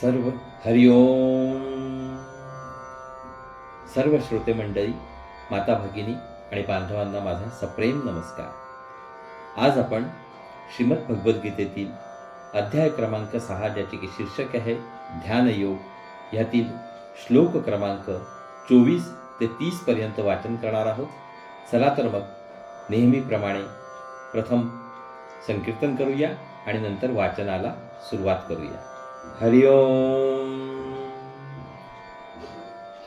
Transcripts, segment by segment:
सर्व हरिओम सर्व श्रोते मंडळी माता भगिनी आणि बांधवांना माझा सप्रेम नमस्कार. आज आपण श्रीमद भगवद्गीतेतील अध्याय क्रमांक सहा ज्याचे की शीर्षक आहे ध्यानयोग ह्यातील श्लोक क्रमांक चोवीस ते तीस पर्यंत वाचन करणार आहोत. चला तर मग नेहमीप्रमाणे प्रथम संकीर्तन करूया आणि नंतर वाचनाला सुरुवात करूया. हरि ओम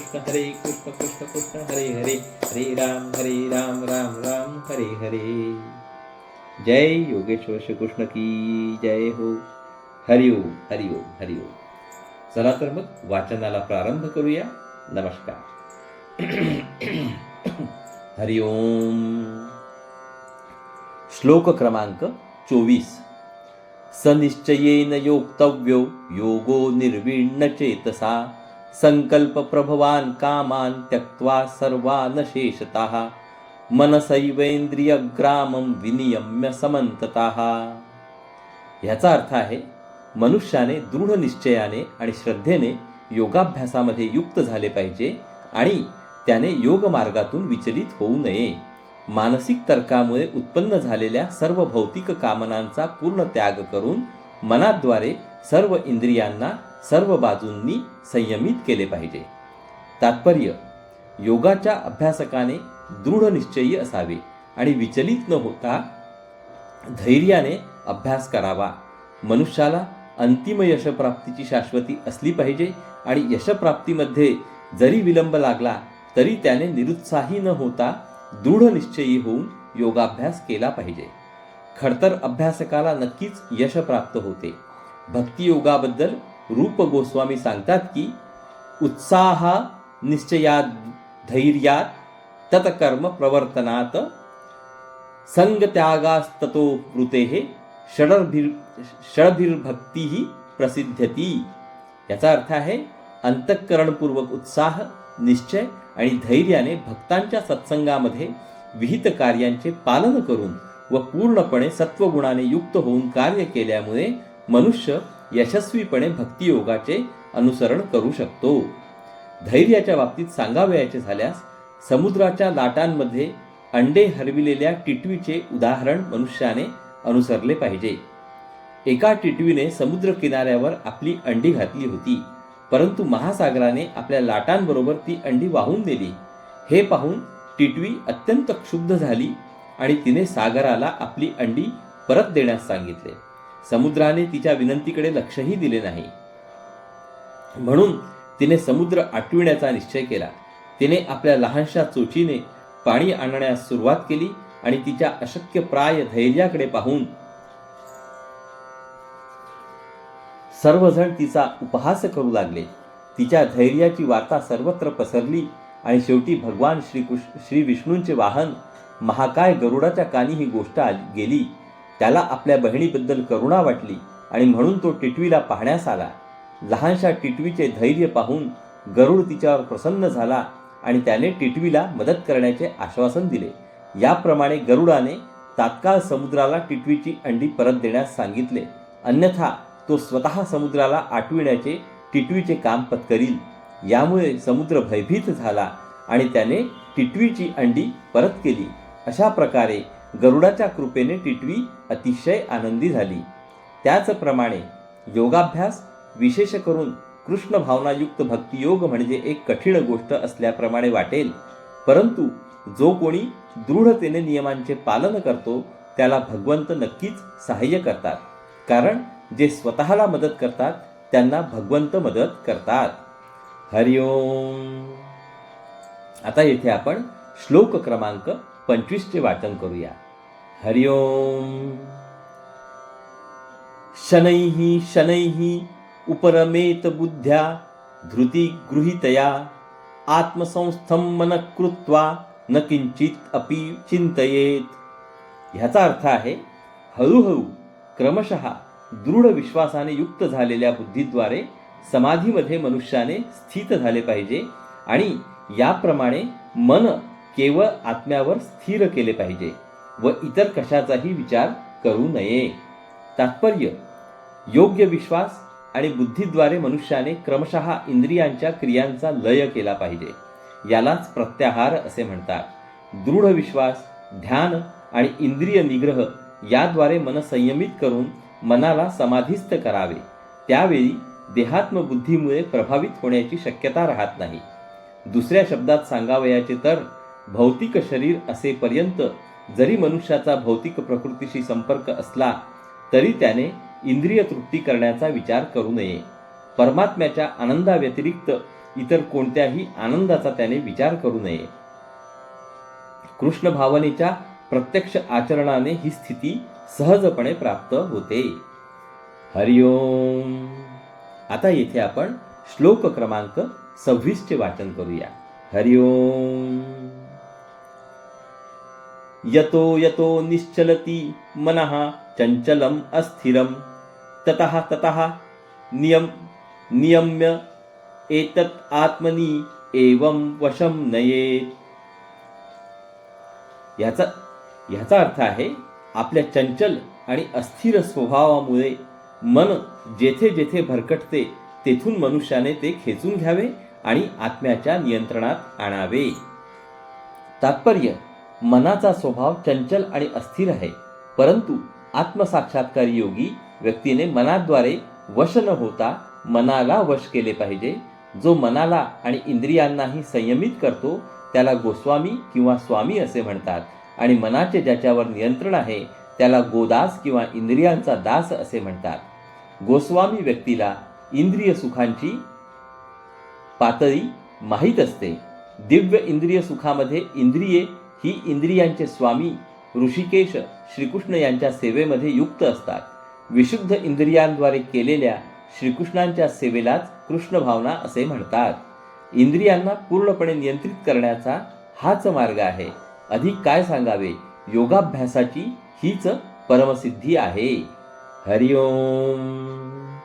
कृष्ण हरे कृष्ण कृष्ण कृष्ण हरे हरे हरे राम हरे राम राम राम हरे हरे। जय योगेश्वर श्री कृष्ण की जय हो। हरिओम हरिओम हरिओम चला तर मग वाचनाला प्रारंभ करूया। नमस्कार। हरिओम श्लोक क्रमांक चोवीस। सनिश्चयेन योक्तव्यो योगो निर्विण्ण संकल्प प्रभवान कामान त्यक्त्वा सर्वान शेषतः मनसैवेंद्रियग्रामं विनियम्य समंततः ह्याचा अर्थ आहे मनुष्याने दृढ निश्चयाने आणि श्रद्धेने योगाभ्यासामध्ये युक्त झाले पाहिजे आणि त्याने योग मार्गातून विचलित होऊ नये. मानसिक तर्कामुळे उत्पन्न झालेल्या सर्व भौतिक कामनांचा पूर्ण त्याग करून मनाद्वारे सर्व इंद्रियांना सर्व बाजूंनी संयमित केले पाहिजे. तात्पर्य योगाच्या अभ्यासकाने दृढ निश्चयी असावे आणि विचलित न होता धैर्याने अभ्यास करावा. मनुष्याला अंतिम यशप्राप्तीची शाश्वती असली पाहिजे आणि यशप्राप्तीमध्ये जरी विलंब लागला तरी त्याने निरुत्साही न होता दृढ निश्चयी होऊन योगाभ्यास केला पाहिजे. खडतर अभ्यासकाला नक्कीच यश प्राप्त होते. भक्तियोगाबद्दल रूप गोस्वामी सांगतात की उत्साहा निश्चयात धैर्यात तत्कर्म प्रवर्तनात संगत्यागास्ततो वृतेः षडभिर् षडभिर्भक्ती प्रसिद्धती याचा अर्थ आहे अंतःकरणपूर्वक उत्साह निश्चय आणि धैर्याने भक्तांच्या सत्संगामध्ये विहित कार्यांचे पालन करून व पूर्णपणे सत्वगुणाने युक्त होऊन कार्य केल्यामुळे मनुष्य यशस्वीपणे भक्तियोगाचे अनुसरण करू शकतो. धैर्याच्या बाबतीत सांगावयाचे झाल्यास समुद्राच्या लाटांमध्ये अंडे हरविलेल्या टिटवीचे उदाहरण मनुष्याने अनुसरले पाहिजे. एका टिटवीने समुद्र किनाऱ्यावर आपली अंडी घातली होती परंतु महासागराने आपल्या लाटांबरोबर ती अंडी वाहून नेली. हे पाहून टिटवी अत्यंत क्षुब्ध झाली आणि तिने सागराला आपली अंडी परत देण्यास सांगितले. समुद्राने तिच्या विनंतीकडे लक्षही दिले नाही. म्हणून तिने समुद्र आटविण्याचा निश्चय केला. तिने आपल्या लहानशा चोचीने पाणी आणण्यास सुरुवात केली आणि तिच्या अशक्य प्राय धैर्याकडे पाहून सर्वजण तिचा उपहास करू लागले. तिच्या धैर्याची वार्ता सर्वत्र पसरली आणि शेवटी भगवान श्री कृष्ण श्री विष्णूंचे वाहन महाकाय गरुडाच्या कानी ही गोष्ट आली गेली. त्याला आपल्या बहिणीबद्दल करुणा वाटली आणि म्हणून तो टिटवीला पाहण्यास आला. लहानशा टिटवीचे धैर्य पाहून गरुड तिच्यावर प्रसन्न झाला आणि त्याने टिटवीला मदत करण्याचे आश्वासन दिले. याप्रमाणे गरुडाने तात्काळ समुद्राला टिटवीची अंडी परत देण्यास सांगितले. अन्यथा तो स्वतः समुद्राला आटविण्याचे टिटवीचे काम पत्करील. यामुळे समुद्र भयभीत झाला आणि त्याने टिटवीची अंडी परत केली. अशा प्रकारे गरुडाच्या कृपेने टिटवी अतिशय आनंदी झाली. त्याचप्रमाणे योगाभ्यास विशेष करून कृष्ण भावनायुक्त भक्तियोग म्हणजे एक कठीण गोष्ट असल्याप्रमाणे वाटेल. परंतु जो कोणी दृढतेने नियमांचे पालन करतो त्याला भगवंत नक्कीच सहाय्य करतात. कारण जे स्वतःला मदत करतात त्यांना भगवंत मदत करतात. हरिओम. आता येथे आपण श्लोक क्रमांक पंचवीसचे वाचन करूया. हरिओम. शनैः शनैः उपरमेत बुद्ध्या धृती गृहीतया आत्मसंस्थं मनः कृत्वा न किंचित अपि चिंतयेत. ह्याचा अर्थ आहे हळूहळू क्रमशः दृढ विश्वासाने युक्त झालेल्या बुद्धीद्वारे समाधीमध्ये मनुष्याने स्थित झाले पाहिजे आणि याप्रमाणे मन केवळ आत्म्यावर स्थिर केले पाहिजे व इतर कशाचाही विचार करू नये. तात्पर्य योग्य विश्वास आणि बुद्धीद्वारे मनुष्याने क्रमशः इंद्रियांच्या क्रियांचा लय केला पाहिजे. यालाच प्रत्याहार असे म्हणतात. दृढ विश्वास ध्यान आणि इंद्रिय निग्रह याद्वारे मन संयमित करून मनाला समाधिस्थ करावे. त्यावेळी देहात्म बुद्धीमुळे प्रभावित होण्याची शक्यता राहत नाही. दुसऱ्या शब्दात सांगावयाचे तर भौतिक शरीर असेपर्यंत जरी मनुष्याचा भौतिक प्रकृतीशी संपर्क असला तरी त्याने इंद्रिय तृप्ती करण्याचा विचार करू नये. परमात्म्याच्या आनंदाव्यतिरिक्त इतर कोणत्याही आनंदाचा त्याने विचार करू नये. कृष्ण भावनेच्या प्रत्यक्ष आचरणाने ही स्थिती सहजपणे प्राप्त होते. हरिओम आता येथे आपण श्लोक क्रमांक सव्वीसचे वाचन करूया. हरिओम यतो यतो निश्चलति मनः चञ्चलम् अस्थिरं ततः ततः नियम नियम्य एतत् आत्मनि एवं वशं नयेत। याचा ह्याचा अर्थ आहे आपल्या चंचल आणि अस्थिर स्वभावामुळे मन जेथे जेथे भरकटते तेथून मनुष्याने ते खेचून घ्यावे आणि आत्म्याच्या नियंत्रणात आणावे। तात्पर्य मनाचा स्वभाव चंचल आणि अस्थिर आहे. परंतु आत्मसाक्षात्कार योगी व्यक्तीने मनाद्वारे वश न होता मनाला वश केले पाहिजे. जो मनाला आणि इंद्रियांनाही संयमित करतो त्याला गोस्वामी किंवा स्वामी असे म्हणतात आणि मनाचे ज्याच्यावर नियंत्रण आहे त्याला गोदास किंवा इंद्रियांचा दास असे म्हणतात. गोस्वामी व्यक्तीला इंद्रिय सुखांची पातळी माहीत असते. दिव्य इंद्रिय सुखामध्ये इंद्रिये ही इंद्रियांचे स्वामी ऋषिकेश श्रीकृष्ण यांच्या सेवेमध्ये युक्त असतात. विशुद्ध इंद्रियांद्वारे केलेल्या श्रीकृष्णांच्या सेवेलाच कृष्ण भावना असे म्हणतात. इंद्रियांना पूर्णपणे नियंत्रित करण्याचा हाच मार्ग आहे. अधिक काय सांगावे? योगाभ्यासाची हीच परमसिद्धी आहे. हरिओम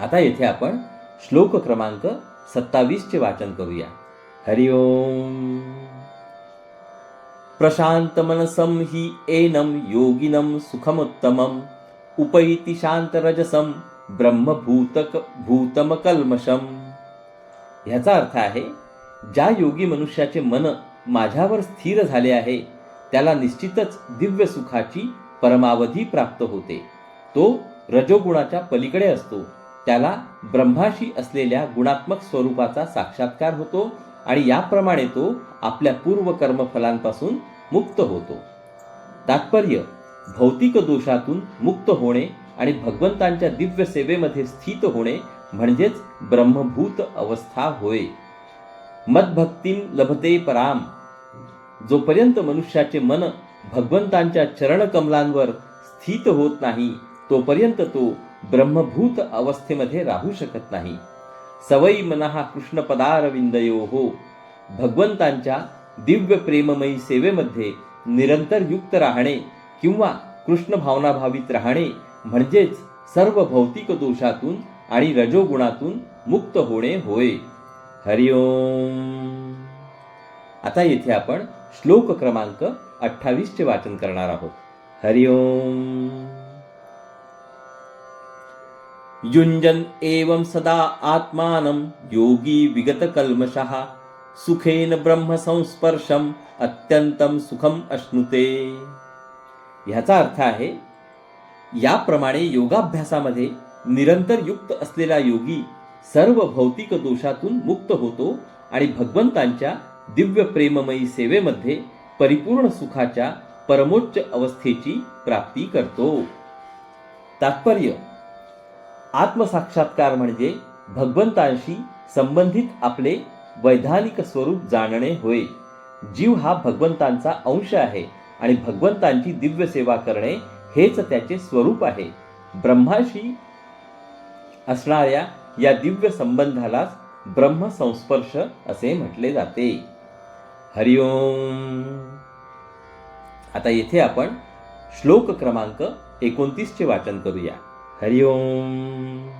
आता येथे आपण श्लोक क्रमांक सत्तावीसचे वाचन करूया. हरिओम प्रशान्तमनसं हि एनं योगिनं सुखमुत्तमम्। उपैति शान्तरजसं ब्रह्मभूतक भूतमकल्मषम। ह्याचा अर्थ आहे ज्या योगी मनुष्याचे मन माझ्यावर स्थिर झाले आहे त्याला निश्चितच दिव्य सुखाची परमावधी प्राप्त होते. तो रजोगुणाच्या पलीकडे असतो त्याला ब्रह्माशी असलेल्या गुणात्मक स्वरूपाचा साक्षात्कार होतो आणि याप्रमाणे तो आपल्या पूर्व कर्मफलांपासून मुक्त होतो. तात्पर्य भौतिक दोषातून मुक्त होणे आणि भगवंतांच्या दिव्य सेवेमध्ये स्थित होणे म्हणजेच ब्रह्मभूत अवस्था होय. मदभक्तीम लभते पराम. जोपर्यंत मनुष्याचे मन भगवंतांच्या चरणकमलांवर स्थित होत नाही तोपर्यंत तो ब्रह्मभूत अवस्थेमध्ये राहू शकत नाही. सवयी मनहा कृष्ण पदारविंदयो हो भगवंतांच्या दिव्य प्रेममयी सेवेमध्ये निरंतर युक्त राहणे किंवा कृष्ण भावनाभावित राहणे म्हणजेच सर्व भौतिक दोषातून आणि रजोगुणातून मुक्त होणे होय. हरिओम आता येथे आपण श्लोक क्रमांक अठ्ठावीसचे वाचन करणार आहोत. हरिओम युञ्जन् एवं सदा आत्मानं योगी विगतकल्मषः। सुखेन ब्रह्मसंस्पर्शम अत्यंतम सुखम अश्नुते। ह्याचा अर्थ आहे याप्रमाणे योगाभ्यासामध्ये निरंतर युक्त असलेला योगी सर्व भौतिक दोषातून मुक्त होतो आणि भगवंतांच्या दिव्य प्रेममयी सेवेमध्ये परिपूर्ण सुखाच्या परमोच्च अवस्थेची प्राप्ती करतो. तात्पर्य आत्मसाक्षात्कार म्हणजे भगवंतांशी संबंधित आपले वैधानिक स्वरूप जाणणे होय. जीव हा भगवंतांचा अंश आहे आणि भगवंतांची दिव्य सेवा करणे हेच त्याचे स्वरूप आहे. ब्रह्माशी असणाऱ्या या दिव्य संबंधालाच ब्रह्मसंस्पर्श असे म्हटले जाते. हरिओम आता येथे आपण श्लोक क्रमांक एकोणतीसचे वाचन करूया. हरिओम।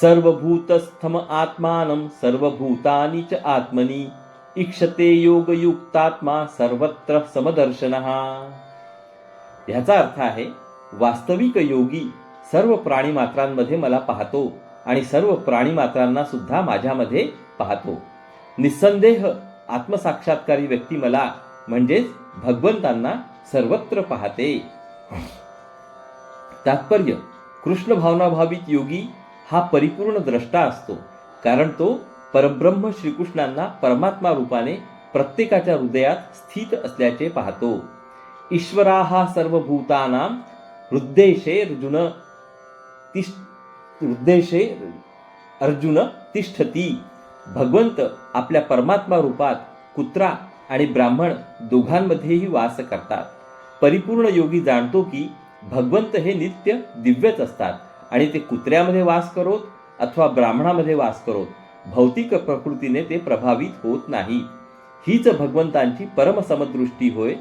सर्वभूतस्थम आत्मानं सर्वभूतानि च आत्मनि इक्षते योगयुक्तात्मा सर्वत्र समदर्शनः। ह्याचा अर्थ आहे वास्तविक योगी सर्व प्राणीमात्रांमध्ये मला पाहतो आणि सर्व प्राणीमात्रांना सुद्धा माझ्यामध्ये पाहतो. निस्संदेह आत्मसाक्षात्कारी व्यक्ती मला म्हणजेच भगवंतांना सर्वत्र पाहते. तात्पर्य कृष्ण भावनाभावित योगी हा परिपूर्ण द्रष्टा असतो. कारण तो परब्रह्म श्रीकृष्णांना परमात्मा रूपाने प्रत्येकाच्या हृदयात स्थित असल्याचे पाहतो. ईश्वरा हा सर्वभूतानां हृद्देशे अर्जुन तिष्ठ हृद्देशे अर्जुन तिष्ठती. भगवंत आपल्या परमात्मा रूपात कुत्रा आणि ब्राह्मण दोघांमध्येही वास करतात. परिपूर्ण योगी जाणतो की भगवंत हे नित्य दिव्यच असतात आणि ते कुत्र्यामध्ये वास करोत अथवा ब्राह्मणामध्ये वास करोत. भौतिक प्रकृतीने ते प्रभावित होत नाही. हीच भगवंतांची परमसमदृष्टी होय.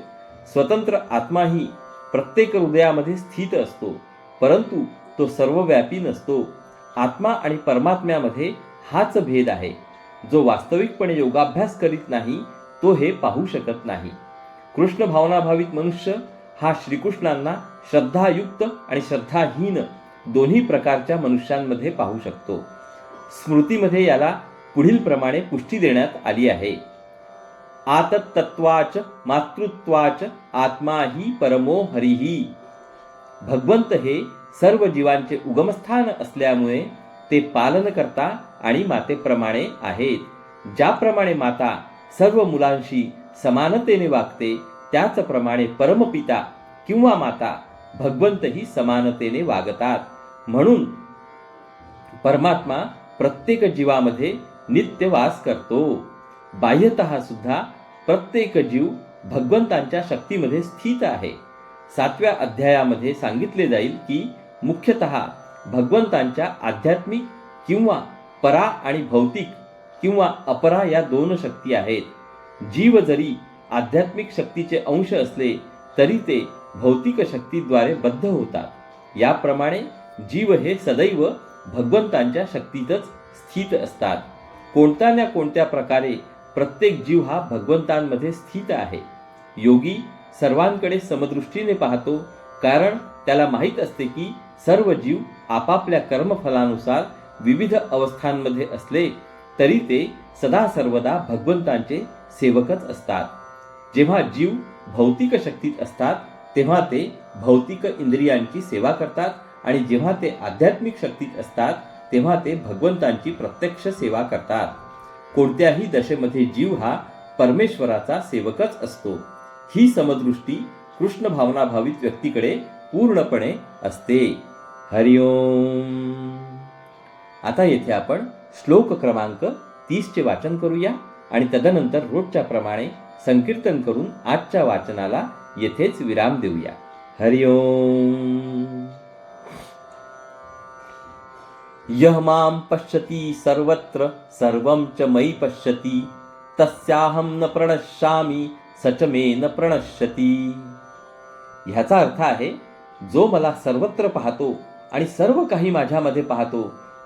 स्वतंत्र आत्माही प्रत्येक हृदयामध्ये स्थित असतो परंतु तो सर्वव्यापी नसतो. आत्मा आणि परमात्म्यामध्ये हाच भेद आहे. जो वास्तविकपणे योगाभ्यास करीत नाही तो हे पाहू शकत नाही. कृष्ण भावनाभावित मनुष्य हा श्रीकृष्णांना श्रद्धायुक्त आणि श्रद्धाहीन दोन्ही प्रकारच्या मनुष्यांमध्ये पाहू शकतो. स्मृतीमध्ये याला पुढील प्रमाणे पुष्टी देण्यात आली आहे. आतत्त्वाच मातृत्वाच आत्मा ही परमो हरिही भगवंत हे सर्व जीवांचे उगमस्थान असल्यामुळे ते पालनकर्ता आणि मातेप्रमाणे आहेत. ज्याप्रमाणे माता सर्व मुलांशी समानतेने वागते त्याचप्रमाणे परमपिता किंवा माता भगवंतही समानतेने वागतात. म्हणून परमात्मा प्रत्येक जीवामध्ये नित्य वास करतो. बाह्यत सुद्धा प्रत्येक जीव भगवंतांच्या शक्तीमध्ये स्थित आहे. सातव्या अध्यायामध्ये सांगितले जाईल की मुख्यतः भगवंतांच्या आध्यात्मिक किंवा परा आणि भौतिक किंवा अपरा या दोन शक्ती आहेत. जीव जरी आध्यात्मिक शक्तीचे अंश असले तरी ते भौतिक शक्तीद्वारे बद्ध होतात. याप्रमाणे जीव हे सदैव भगवंतांच्या शक्तीतच स्थित असतात. कोणत्या ना कोणत्या प्रकारे प्रत्येक जीव हा भगवंतांमध्ये स्थित आहे. योगी सर्वांकडे समदृष्टीने पाहतो कारण त्याला माहीत असते की सर्व जीव आपापल्या कर्मफलानुसार विविध अवस्थांमध्ये असले तरी ते सदा सर्वदा भगवंतांचे सेवकच असतात. जेव्हा जीव भौतिक शक्तीत असतात तेव्हा ते भौतिक इंद्रियांची सेवा करतात आणि जेव्हा ते आध्यात्मिक शक्तीत असतात तेव्हा ते भगवंतांची प्रत्यक्ष सेवा करतात. कोणत्याही दशेमध्ये जीव हा परमेश्वराचा सेवकच असतो. ही समदृष्टी कृष्ण भावनाभावित व्यक्तीकडे पूर्णपणे असते. हरिओम आता येथे आपण श्लोक क्रमांक तीसचे वाचन करूया आणि तदनंतर रोजच्या प्रमाणे संकीर्तन करून आजच्या वाचनाला येथेच विराम देऊया. हरिओम यह मां पश्यति सर्वत्र सर्वं च मयि पश्यति। तस्याहं न प्रणश्यामी स च मे न प्रणश्यती। ह्याचा अर्थ आहे जो मला सर्वत्र पाहतो आणि सर्व काही माझ्यामध्ये पाहतो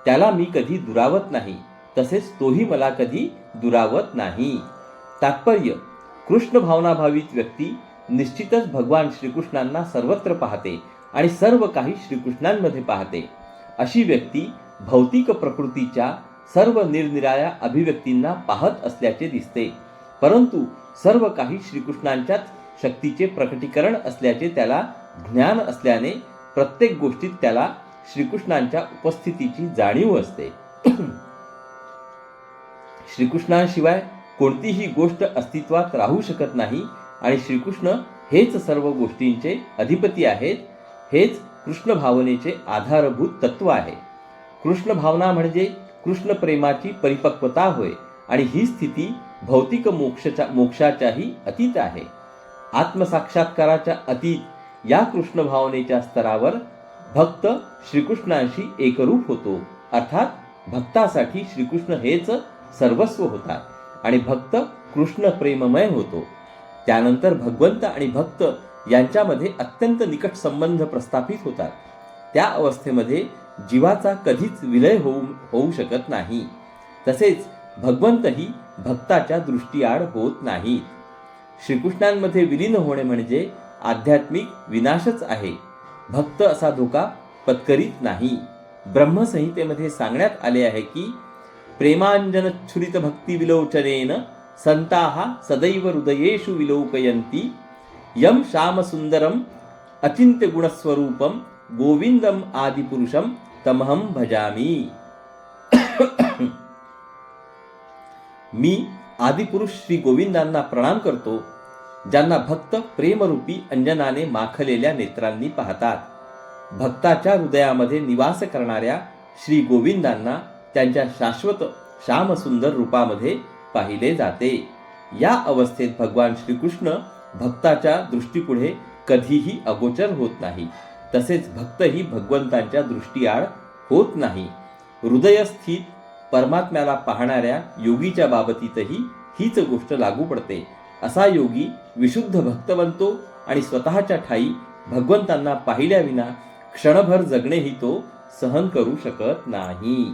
त्याला मी कधी दुरावत नाही तसेच तोही मला कधी दुरावत नाही. तात्पर्य कृष्ण भावनाभावित व्यक्ती निश्चितच भगवान श्रीकृष्णांना सर्वत्र पाहते आणि सर्व काही श्रीकृष्णांमध्ये पाहते. अशी व्यक्ती भौतिक प्रकृतीच्या सर्व निरनिराळ्या अभिव्यक्तींना पाहत असल्याचे दिसते. परंतु सर्व काही श्रीकृष्णांच्याच शक्तीचे प्रकटीकरण असल्याचे त्याला ज्ञान असल्याने प्रत्येक गोष्टीत त्याला श्रीकृष्णांच्या उपस्थितीची जाणीव असते. श्रीकृष्णांशिवाय कोणतीही गोष्ट अस्तित्वात राहू शकत नाही आणि श्रीकृष्ण हेच सर्व गोष्टींचे अधिपती आहेत हेच कृष्ण भावनेचे आधारभूत तत्व आहे. कृष्ण भावना म्हणजे कृष्ण प्रेमाची परिपक्वता होय आणि ही स्थिती भौतिक मोक्षच्या मोक्षाच्याही अतीत आहे. आत्मसाक्षात्काराच्या अतीत या कृष्ण भावनेच्या स्तरावर भक्त श्रीकृष्णांशी एकरूप होतो. अर्थात भक्तासाठी श्रीकृष्ण हेच सर्वस्व होतात आणि भक्त कृष्ण प्रेममय होतो. त्यानंतर भगवंत आणि भक्त यांच्यामध्ये अत्यंत निकट संबंध प्रस्थापित होतात. त्या अवस्थेमध्ये जीवाचा कधीच विलय होऊ होऊ शकत नाही. तसेच भगवंतही भक्ताच्या दृष्टीआड होत नाहीत. श्रीकृष्णांमध्ये विलीन होणे म्हणजे आध्यात्मिक विनाशच आहे. भक्त असा धोका पत्करीत नाही. ब्रह्मसंहितेमध्ये सांगण्यात आले आहे की प्रेमांजनच्छुरित भक्ती विलोचनेन सदैव हृदयेषु विलोकयन्ति। यम श्यामसुंदरम अचिंत्य गुणस्वरूपम गोविंदम आदिपुरुषम तमहम भजामी। मी आदिपुरुष श्री गोविंदांना प्रणाम करतो ज्यांना भक्त प्रेमरूपी अंजनाने माखलेल्या नेत्रांनी पाहतात। भक्ताच्या हृदयामध्ये निवास करणाऱ्या श्री गोविंदांना त्यांच्या शाश्वत श्यामसुंदर रूपामध्ये पाहिले जाते. या अवस्थेत भगवान श्रीकृष्ण भक्ताच्या दृष्टीपुढे कधीही अगोचर होत नाही. तसेच भक्तही भगवंतांच्या दृष्टीआड होत नाही. हृदयस्थित परमात्म्याला पाहणाऱ्या योगीच्या बाबतीतही हीच गोष्ट लागू पडते. असा योगी विशुद्ध भक्त बनतो आणि स्वतःच्या ठाई भगवंतांना पाहिल्याविना क्षणभर जगणेही तो सहन करू शकत नाही.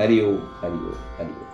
हरिओम हरिओम हरिओम